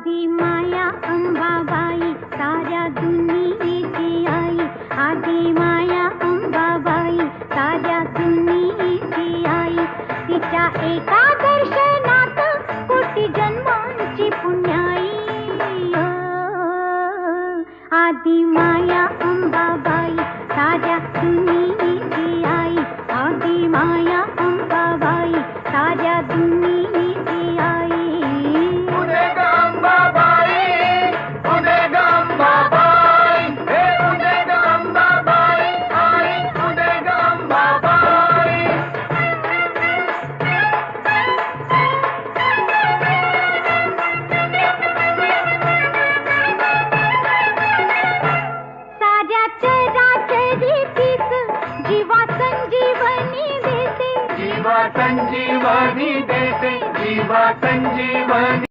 आदि माया अंबाबाई साऱ्या दुनियेची आई आदि माया अंबाबाई साऱ्या दुनियेची आई तिच्या एका दर्शनात कोटी जन्मांची पुण्याई अ. आदि माया अंबाबाई साऱ्या दुनिये जीवा संजीवनी देते. जीवा संजीवनी